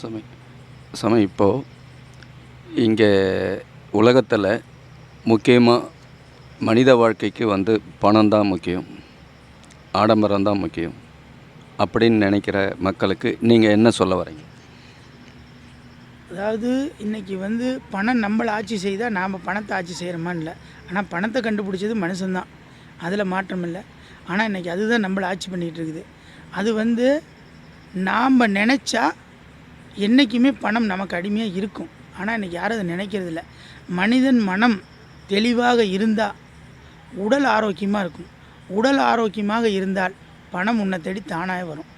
சமை சமை இப்போது இங்கே உலகத்தில் முக்கியமாக மனித வாழ்க்கைக்கு வந்து பணம் தான் முக்கியம். ஆடம்பரம் தான் முக்கியம். அப்படின்னு நினைக்கிற மக்களுக்கு நீங்கள் என்ன சொல்ல வரீங்க? அதாவது இன்றைக்கி வந்து பணம் நம்மளை ஆட்சி செய்தால் நாம் பணத்தை ஆட்சி செய்கிறோமான்னு இல்லை? ஆனால் பணத்தை கண்டுபிடிச்சது மனுஷன்தான் அதில் மாற்றம் இல்லை. ஆனால் இன்றைக்கி அதுதான் நம்மளை ஆட்சி பண்ணிகிட்டு இருக்குது. அது வந்து நாம் நினச்சா என்றைக்குமே பணம் நமக்கு அடிமையாக இருக்கும். ஆனால் இன்றைக்கி யாரும் அதை நினைக்கிறது இல்லை. மனிதன் மனம் தெளிவாக இருந்தால் உடல் ஆரோக்கியமாக இருக்கும். உடல் ஆரோக்கியமாக இருந்தால் பணம் உன்னை தேடி தானாக வரும்.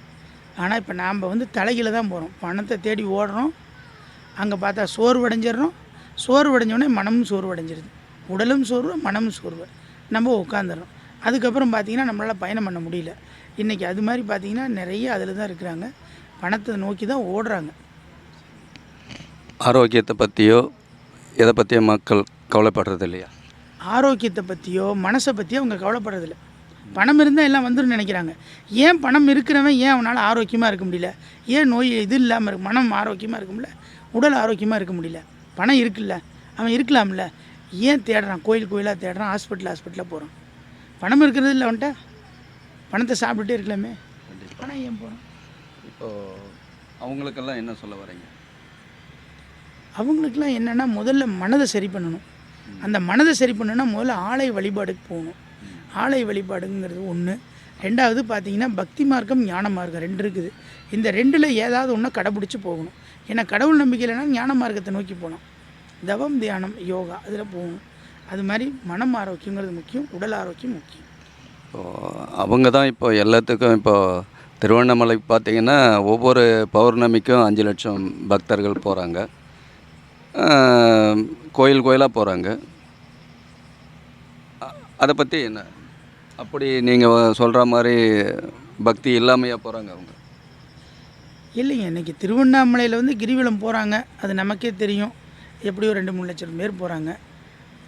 ஆனால் இப்போ நாம் வந்து தலைகீழ தான் போகிறோம் பணத்தை தேடி ஓடுறோம். அங்கே பார்த்தா சோர்வடைஞ்சிடுறோம். சோர்வடைஞ்சோடனே மனமும் சோர்வடைஞ்சிருது. உடலும் சோர்வு மனமும் சோர்வு. நம்ம உட்காந்துடுறோம் அதுக்கப்புறம் பார்த்திங்கன்னா நம்மளால் பயணம் பண்ண முடியல. இன்றைக்கி அது மாதிரி பார்த்திங்கன்னா நிறைய அதில் தான் இருக்கிறாங்க. பணத்தை நோக்கி தான் ஓடுறாங்க. ஆரோக்கியத்தை பற்றியோ எதை பற்றியோ மக்கள் கவலைப்படுறது இல்லையா? ஆரோக்கியத்தை பற்றியோ மனசை பற்றியோ அவங்க கவலைப்படுறதில்ல பணம் இருந்தால் எல்லாம் வந்துடும் நினைக்கிறாங்க. ஏன் பணம் இருக்கிறவன் ஏன் அவனால் ஆரோக்கியமாக இருக்க முடியல? ஏன் நோய் இது இல்லாமல் இருக்கு? மனம் ஆரோக்கியமாக இருக்க முடியல? உடல் ஆரோக்கியமாக இருக்க முடியல? பணம் இருக்குல்ல? அவன் இருக்கலாம்ல? ஏன் தேடுறான்? கோயில் கோயிலாக தேடுறான்? ஹாஸ்பிட்டல் ஹாஸ்பிட்டலாக போகிறான் பணம் இருக்கிறது இல்லை அவன்கிட்ட? பணத்தை சாப்பிட்டுட்டே இருக்கலாமே. பணம் ஏன் போகிறான் இப்போது அவங்களுக்கெல்லாம் என்ன சொல்ல வரீங்க? அவங்களுக்கெல்லாம் என்னென்னா முதல்ல மனதை சரி பண்ணணும். அந்த மனதை சரி பண்ணணும்னா முதல்ல ஆலய வழிபாடுக்கு போகணும். ஆலய வழிபாடுங்கிறது ஒன்று ரெண்டாவது பார்த்தீங்கன்னா பக்தி மார்க்கம் ஞான மார்க்கம் ரெண்டு இருக்குது. இந்த ரெண்டில் ஏதாவது ஒன்று கடைப்பிடிச்சி போகணும். ஏன்னா கடவுள் நம்பிக்கை இல்லைன்னா ஞான மார்க்கத்தை நோக்கி போகலாம். தவம் தியானம் யோகா அதில் போகணும். அது மாதிரி மனம் ஆரோக்கியங்கிறது முக்கியம் உடல் ஆரோக்கியம் முக்கியம். இப்போது அவங்க தான் இப்போ எல்லாத்துக்கும் இப்போ திருவண்ணாமலை பார்த்திங்கன்னா ஒவ்வொரு பௌர்ணமிக்கும் அஞ்சு லட்சம் பக்தர்கள் போகிறாங்க கோயில் கோயிலாக போகிறாங்க அதை பற்றி என்ன? அப்படி நீங்கள் சொல்கிற மாதிரி பக்தி இல்லாமையா போகிறாங்க அவங்க. இல்லைங்க இன்றைக்கி திருவண்ணாமலையில் வந்து கிரிவலம் போகிறாங்க அது நமக்கே தெரியும். எப்படியும் ரெண்டு மூணு லட்சம் பேர் போகிறாங்க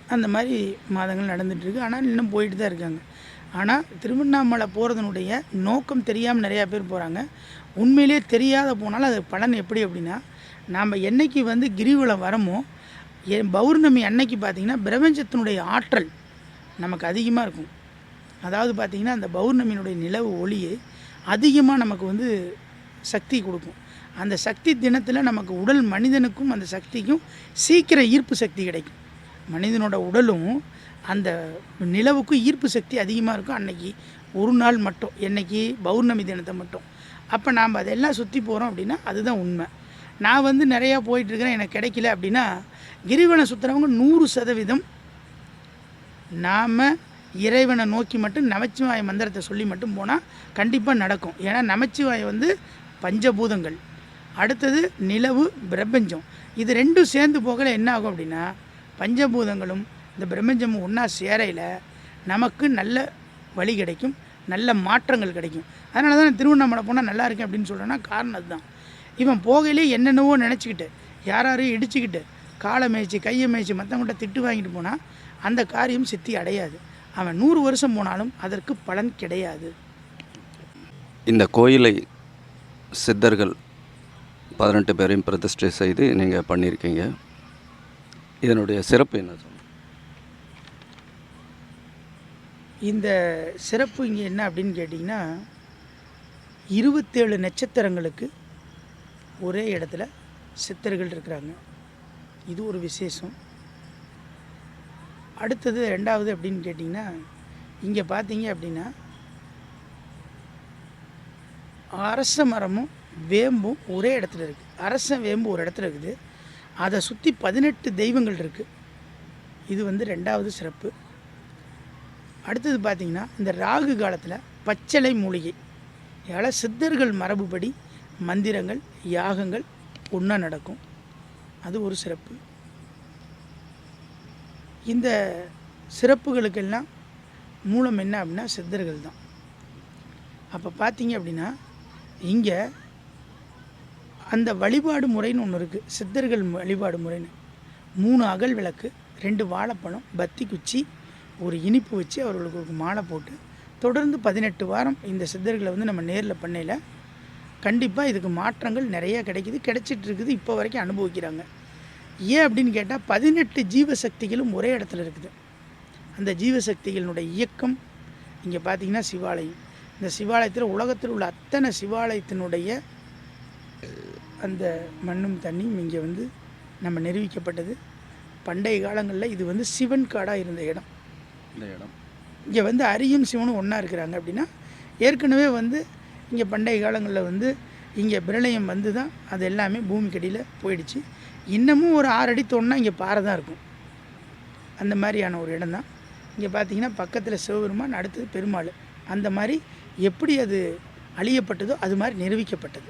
அந்த மாதிரி மாதங்கள் நடந்துகிட்ருக்கு ஆனால் இன்னும் போயிட்டு தான் இருக்காங்க. ஆனால் திருவண்ணாமலை போகிறதுனுடைய நோக்கம் தெரியாமல் நிறையா பேர் போகிறாங்க உண்மையிலே தெரியாத போனாலும் அது பலன் எப்படி அப்படின்னா நாம் என்னைக்கு வந்து கிரிவலம் வரமோ எ- பௌர்ணமி அன்னைக்கு பார்த்திங்கன்னா பிரபஞ்சத்தினுடைய ஆற்றல் நமக்கு அதிகமாக இருக்கும். அதாவது பார்த்திங்கன்னா அந்த பௌர்ணமியினுடைய நிலவு ஒளியை அதிகமாக நமக்கு வந்து சக்தி கொடுக்கும். அந்த சக்தி தினத்தில் நமக்கு உடல் மனிதனுக்கும் அந்த சக்திக்கும் சீக்கிரம் ஈர்ப்பு சக்தி கிடைக்கும். மனிதனோட உடலும் அந்த நிலவுக்கும் ஈர்ப்பு சக்தி அதிகமாக இருக்கும். அன்னைக்கு ஒரு நாள் மட்டும் என்னைக்கு பௌர்ணமி தினத்தை மட்டும். அப்போ நாம் அதெல்லாம் சுற்றி போகிறோம் அப்படின்னா அதுதான் உண்மை. நான் வந்து நிறையா போயிட்டுருக்கிறேன் எனக்கு கிடைக்கல அப்படின்னா கிரிவனை சுற்றுறவங்க நூறு சதவீதம் நாம் இறைவனை நோக்கி மட்டும் நமச்சிவாய மந்திரத்தை சொல்லி மட்டும் போனால் கண்டிப்பாக நடக்கும். ஏன்னா நமச்சிவாயம் வந்து பஞ்சபூதங்கள். அடுத்தது நிலவு பிரபஞ்சம். இது ரெண்டும் சேர்ந்து போகல என்ன ஆகும் அப்படின்னா பஞ்சபூதங்களும் இந்த பிரம்மஞ்சமும் ஒன்றா சேரையில் நமக்கு நல்ல வழி கிடைக்கும் நல்ல மாற்றங்கள் கிடைக்கும். அதனால தான் நான் திருவண்ணாமலை போனால் நல்லா இருக்கேன் அப்படின்னு சொல்கிறேன்னா காரணம் அதுதான். இவன் போகையிலே என்னென்னவோ நினச்சிக்கிட்டு யாராரையும் யாரையும் இடிச்சுக்கிட்டு காலை மேய்ச்சி கையை மேய்ச்சி மற்றவங்கள்ட்ட திட்டு வாங்கிட்டு போனால் அந்த காரியம் சித்தி அடையாது. அவன் நூறு வருஷம் போனாலும் அதற்கு பலன் கிடையாது. இந்த கோயிலை சித்தர்கள் பதினெட்டு பேரையும் பிரதிஷ்டை செய்து நீங்கள் பண்ணியிருக்கீங்க. இதனுடைய சிறப்பு என்ன சொல்லுங்கள் இந்த சிறப்பு இங்கே என்ன அப்படின்னு கேட்டிங்கன்னா இருபத்தேழு நட்சத்திரங்களுக்கு ஒரே இடத்துல சித்தர்கள் இருக்கிறாங்க. இது ஒரு விசேஷம். அடுத்தது ரெண்டாவது அப்படின்னு கேட்டிங்கன்னா இங்கே பார்த்தீங்க அப்படின்னா அரச மரமும் வேம்பும் ஒரே இடத்துல இருக்குது அரச வேம்பு ஒரு இடத்துல இருக்குது. அதை சுற்றி பதினெட்டு தெய்வங்கள் இருக்குது இது வந்து ரெண்டாவது சிறப்பு. அடுத்தது பார்த்திங்கன்னா இந்த ராகு காலத்தில் பச்சளை மூலிகை. இதால் சித்தர்கள் மரபுபடி மந்திரங்கள் யாகங்கள் ஒன்றா நடக்கும். அது ஒரு சிறப்பு. இந்த சிறப்புகளுக்கெல்லாம் மூலம் என்ன அப்படின்னா சித்தர்கள் தான். அப்போ பார்த்தீங்க அப்படின்னா இங்கே அந்த வழிபாடு முறைன்னு ஒன்று இருக்குது சித்தர்கள் வழிபாடு முறைன்னு. மூணு அகல் விளக்கு ரெண்டு வாழைப்பழம் பத்தி குச்சி ஒரு இனிப்பு வச்சு அவர்களுக்கு ஒரு மாலை போட்டு தொடர்ந்து பதினெட்டு வாரம் இந்த சித்தர்களை வந்து நம்ம நேரில் பண்ணையில் கண்டிப்பாக இதுக்கு மாற்றங்கள் நிறைய கிடைக்குது. கிடைச்சிட்டு இருக்குது இப்போ வரைக்கும் அனுபவிக்கிறாங்க. ஏன் அப்படின்னு கேட்டால் பதினெட்டு ஜீவசக்திகளும் ஒரே இடத்துல இருக்குது. அந்த ஜீவசக்திகளினுடைய இயக்கம் இங்கே பார்த்தீங்கன்னா சிவாலயம். இந்த சிவாலயத்தில் உலகத்தில் உள்ள அத்தனை சிவாலயத்தினுடைய அந்த மண்ணும் தண்ணியும் இங்கே வந்து நம்ம நிரூபிக்கப்பட்டது. பண்டைய காலங்களில் இது வந்து சிவன் காடாக இருந்த இடம். இந்த இடம். இங்கே வந்து அரியும் சிவனும் ஒன்றா இருக்கிறாங்க அப்படின்னா ஏற்கனவே வந்து இங்கே பண்டைய காலங்களில் வந்து இங்கே பிரளயம் வந்து தான் அது எல்லாமே பூமிக்கடியில் போயிடுச்சு. இன்னமும் ஒரு ஆறு அடி தோணுனா இங்கே பாறை தான் இருக்கும். அந்த மாதிரியான ஒரு இடம் தான். இங்கே பார்த்தீங்கன்னா பக்கத்தில் சிவபெருமான் அடுத்தது பெருமாள். அந்த மாதிரி எப்படி அது அழியப்பட்டதோ அது மாதிரி நிரூபிக்கப்பட்டது.